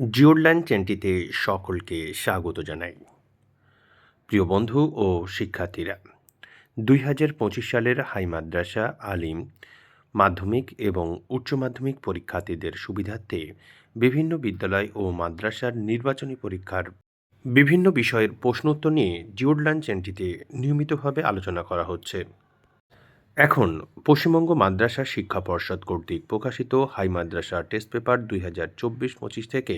জিওরল্যান্ড চ্যানেলটিতে সকলকে স্বাগত জানাই। প্রিয় বন্ধু ও শিক্ষার্থীরা, দুই হাজার পঁচিশ সালের হাই মাদ্রাসা আলিম মাধ্যমিক এবং উচ্চ মাধ্যমিক পরীক্ষার্থীদের সুবিধার্থে বিভিন্ন বিদ্যালয় ও মাদ্রাসার নির্বাচনী পরীক্ষার বিভিন্ন বিষয়ের প্রশ্নোত্তর নিয়ে জিওরল্যান্ড চ্যানেলটিতে নিয়মিতভাবে আলোচনা করা হচ্ছে। এখন, পশ্চিমবঙ্গ মাদ্রাসা শিক্ষা পর্ষদ কর্তৃক প্রকাশিত হাই মাদ্রাসা টেস্ট পেপার দুই হাজার চব্বিশ পঁচিশ থেকে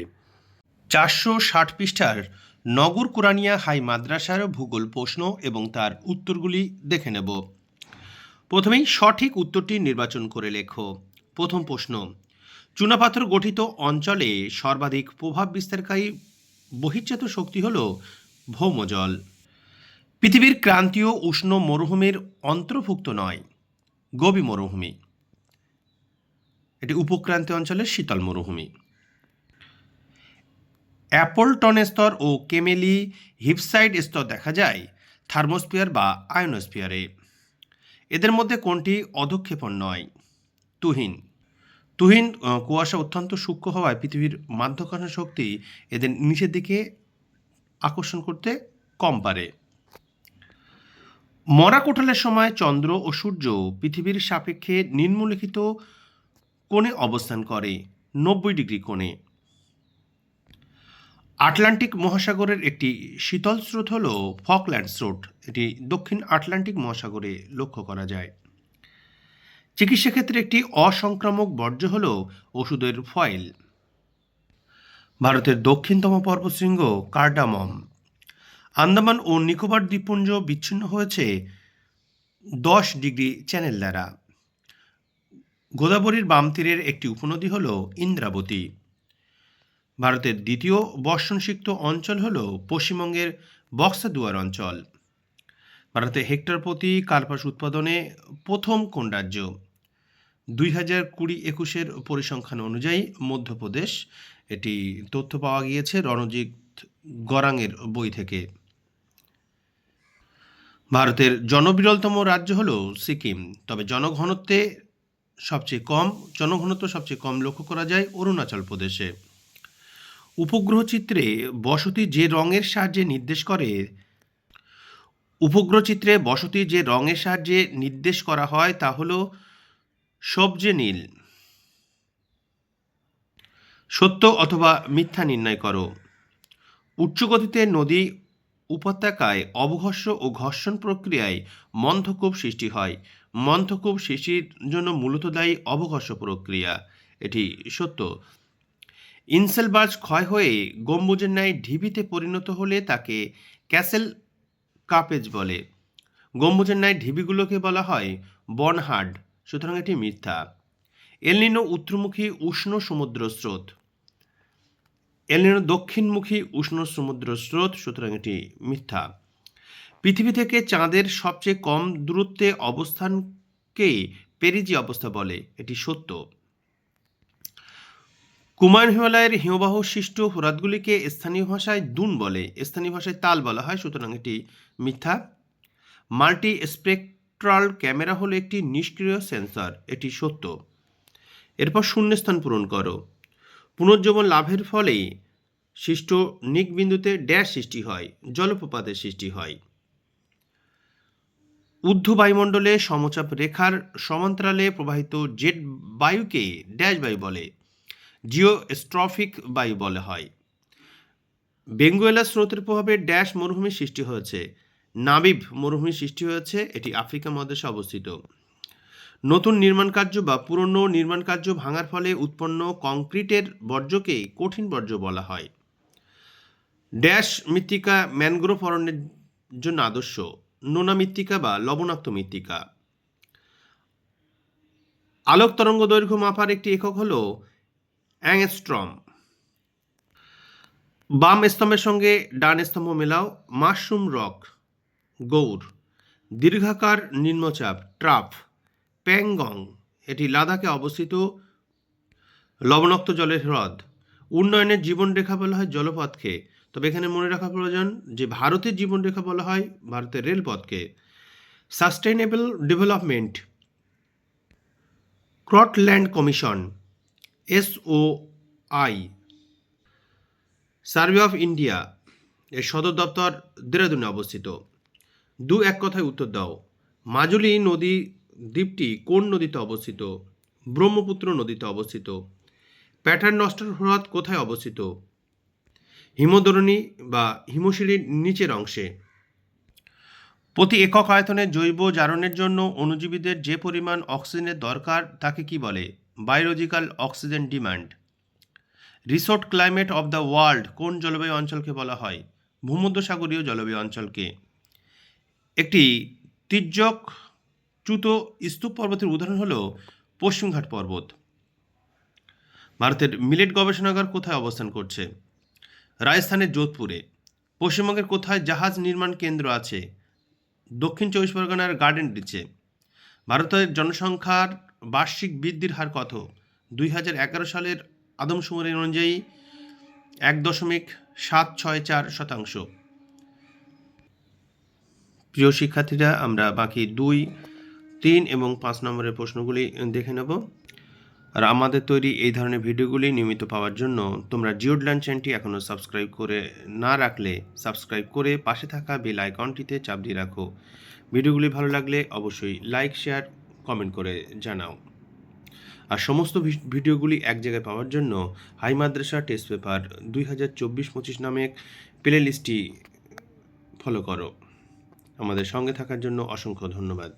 চারশো ষাট পৃষ্ঠার নগর কোরআনিয়া হাই মাদ্রাসার ভূগোল প্রশ্ন এবং তার উত্তরগুলি দেখে নেব। প্রথমেই সঠিক উত্তরটি নির্বাচন করে লেখো। প্রথম প্রশ্ন, চুনাপাথর গঠিত অঞ্চলে সর্বাধিক প্রভাব বিস্তারকারী বহির্জাত শক্তি হল ভৌমজল। পৃথিবীর ক্রান্তীয় উষ্ণ মরুভূমির অন্তর্ভুক্ত নয় গবি মরুভূমি। এটি উপক্রান্তীয় অঞ্চলের শীতল মরুভূমি। অ্যাপলটন স্তর ও কেমেলি হিপসাইড স্তর দেখা যায় থার্মোস্ফিয়ার বা আয়নোস্ফিয়ারে। এদের মধ্যে কোনটি অধক্ষেপণ নয়? তুহিন। তুহিন কুয়াশা অত্যন্ত সূক্ষ্ম হওয়ায় পৃথিবীর মাধ্যাকর্ষণ শক্তি এদের নিচের দিকে আকর্ষণ করতে কম পারে। মরা কোটালের সময় চন্দ্র ও সূর্য পৃথিবীর সাপেক্ষে নিম্নলিখিত কোণে অবস্থান করে, নব্বই ডিগ্রি কোণে। আটলান্টিক মহাসাগরের একটি শীতল স্রোত হল ফকল্যান্ড স্রোত। এটি দক্ষিণ আটলান্টিক মহাসাগরে লক্ষ্য করা যায়। চিকিৎসা ক্ষেত্রে একটি অসংক্রামক বর্জ্য হল ওষুধের ফয়েল। ভারতের দক্ষিণতম পর্বতশৃঙ্গ কার্ডামম। আন্দামান ও নিকোবর দ্বীপপুঞ্জ বিচ্ছিন্ন হয়েছে দশ ডিগ্রি চ্যানেল দ্বারা। গোদাবরীর বাম তীরের একটি উপনদী হল ইন্দ্রাবতী। ভারতের দ্বিতীয় বর্ষণসিক্ত অঞ্চল হল পশ্চিমবঙ্গের বক্সাদুয়ার অঞ্চল। ভারতে হেক্টর প্রতি কার্পাস উৎপাদনে প্রথম কোন রাজ্য? দুই হাজার কুড়ি একুশের পরিসংখ্যান অনুযায়ী মধ্যপ্রদেশ। এটি তথ্য পাওয়া গিয়েছে রণজিৎ গরাঙের বই থেকে। ভারতের জনবিরলতম রাজ্য হল সিকিম। তবে জনঘনত্বে সবচেয়ে কম, জনঘনত্ব সবচেয়ে কম লক্ষ্য করা যায় অরুণাচল প্রদেশে। উপগ্রহ চিত্রে বসতি যে রঙের সাহায্যে নির্দেশ করে উপগ্রহ চিত্রে বসতি যে রঙের সাহায্যে নির্দেশ করা হয় তা হল সবজে নীল। সত্য অথবা মিথ্যা নির্ণয় করো। উচ্চগতিতে নদী উপত্যকায় অবঘর্ষ ও ঘর্ষণ প্রক্রিয়ায় মন্থকূপ সৃষ্টি হয়। মন্থকূপ সৃষ্টির জন্য মূলত দায়ী অবঘর্ষ প্রক্রিয়া। এটি সত্য। ইনসেলবার্জ ক্ষয় হয়ে গম্বুজের ন্যায় ঢিবিতে পরিণত হলে তাকে ক্যাসেল কাপেজ বলে। গম্বুজের ন্যায় ঢিবিগুলোকে বলা হয় বনহার্ড সুতরাং এটি মিথ্যা। এলনিনো উত্তরমুখী উষ্ণ সমুদ্র স্রোত এলনিনো দক্ষিণমুখী উষ্ণ সমুদ্র স্রোত, সুতরাং এটি মিথ্যা। পৃথিবী থেকে চাঁদের সবচেয়ে কম দূরত্বে অবস্থানকে পেরিজি অবস্থা বলে, এটি সত্য। কুমায়ুন হিমালয়ের হিমবাহ সৃষ্ট হ্রদগুলিকে স্থানীয় ভাষায় দুন বলে, স্থানীয় ভাষায় তাল বলা হয়, সুতরাং এটি মিথ্যা। মাল্টি স্পেকট্রাল ক্যামেরা হলো একটি নিষ্ক্রিয় সেন্সর, এটি সত্য। এরপর শূন্যস্থান পূরণ করো। পুনর্জীবন লাভের ফলে সৃষ্ট নিকবিন্দুতে ড্যাশ সৃষ্টি হয়, জলপ্রপাতের সৃষ্টি হয়। ঊর্ধ্ব বায়ুমণ্ডলে সমচাপ রেখার সমান্তরালে প্রবাহিত জেট বায়ুকে ড্যাশ বায়ু বলে, জিওস্ট্রফিক বায়ু বলা হয়। বেঙ্গুয়েলা স্রোতের প্রভাবে ড্যাশ মরুভূমির সৃষ্টি হয়েছে। নাবিব মরুভূমির সৃষ্টি হয়েছে, এটি আফ্রিকা মহাদেশে অবস্থিত। নতুন নির্মাণ কার্য বা পুরনো নির্মাণ কার্য ভাঙার ফলে উৎপন্ন কংক্রিটের বর্জ্যকে কঠিন বর্জ্য বলা হয়। ড্যাশ মৃত্তিকা ম্যানগ্রোভ অরণ্যের জন্য আদর্শ, নোনা মৃত্তিকা বা লবণাক্ত মৃত্তিকা। আলোক তরঙ্গ দৈর্ঘ্য মাপার একটি একক হল অ্যাংস্ট্রম। বাম স্তম্ভের সঙ্গে ডান স্তম্ভ মেলাও, মাশরুম রক, গৌর, দীর্ঘাকার নিম্নচাপ, ট্রাফ, প্যাংগং, এটি লাদাখে অবস্থিত লবণাক্ত জলের হ্রদ। উন্নয়নের জীবনরেখা বলা হয় জলপথকে। তবে এখানে মনে রাখা প্রয়োজন যে ভারতের জীবনরেখা বলা হয় ভারতের রেলপথকে। Sustainable development Brundtland commission SO I survey of India এর সদর দপ্তর দেরাদুনে অবস্থিত। দু এক কথায় উত্তর দাও। মাজুলি নদী দ্বীপটি কোন নদীতে অবস্থিত? ব্রহ্মপুত্র নদীতে অবস্থিত। প্যাটার্ন নস্টার হ্রদ কোথায় অবস্থিত? হিমদরণী বা হিমশিলির নিচের অংশে। প্রতি একক আয়তনে জৈব জারণের জন্য অণুজীবীদের যে পরিমাণ অক্সিজেনের দরকার তাকে কি বলে? Biological oxygen demand resort climate of the world কোন জলবায়ু অঞ্চলকে বলা হয়? ভূমধ্যসাগরীয় জলবায়ু অঞ্চলকে। একটি তির্যক চ্যুত স্তূপ পর্বতের উদাহরণ হল পশ্চিমঘাট পর্বত। ভারতের মিলেট গবেষণাগার কোথায় অবস্থান করছে? রাজস্থানের যোধপুরে। পশ্চিমবঙ্গের কোথায় জাহাজ নির্মাণ কেন্দ্র আছে? দক্ষিণ চব্বিশ পরগনার গার্ডেন রিচে ভারতের জনসংখ্যার বার্ষিক বৃদ্ধির হার কত? দুই হাজার এগারো সালের আদমশুমারি অনুযায়ী এক দশমিক সাত ছয় চার শতাংশ। প্রিয় শিক্ষার্থীরা, আমরা বাকি দুই, তিন এবং পাঁচ নম্বরের প্রশ্নগুলি দেখে নেব। আর আমাদের তৈরি এই ধরনের ভিডিওগুলি নিয়মিত পাওয়ার জন্য তোমরা জিওডল্যান্ড চ্যানেলটি এখনও সাবস্ক্রাইব করে না রাখলে সাবস্ক্রাইব করে পাশে থাকা বেল আইকনটিতে চাপ দিয়ে রাখো। ভিডিওগুলি ভালো লাগলে অবশ্যই লাইক, শেয়ার, কমেন্ট করে জানাও। আর সমস্ত ভিডিওগুলি এক জায়গায় পাওয়ার জন্য হাই মাদ্রাসা টেস্ট পেপার দুই হাজার চব্বিশ পঁচিশ নামে প্লে লিস্টটি ফলো করো। আমাদের সঙ্গে থাকার জন্য অসংখ্য ধন্যবাদ।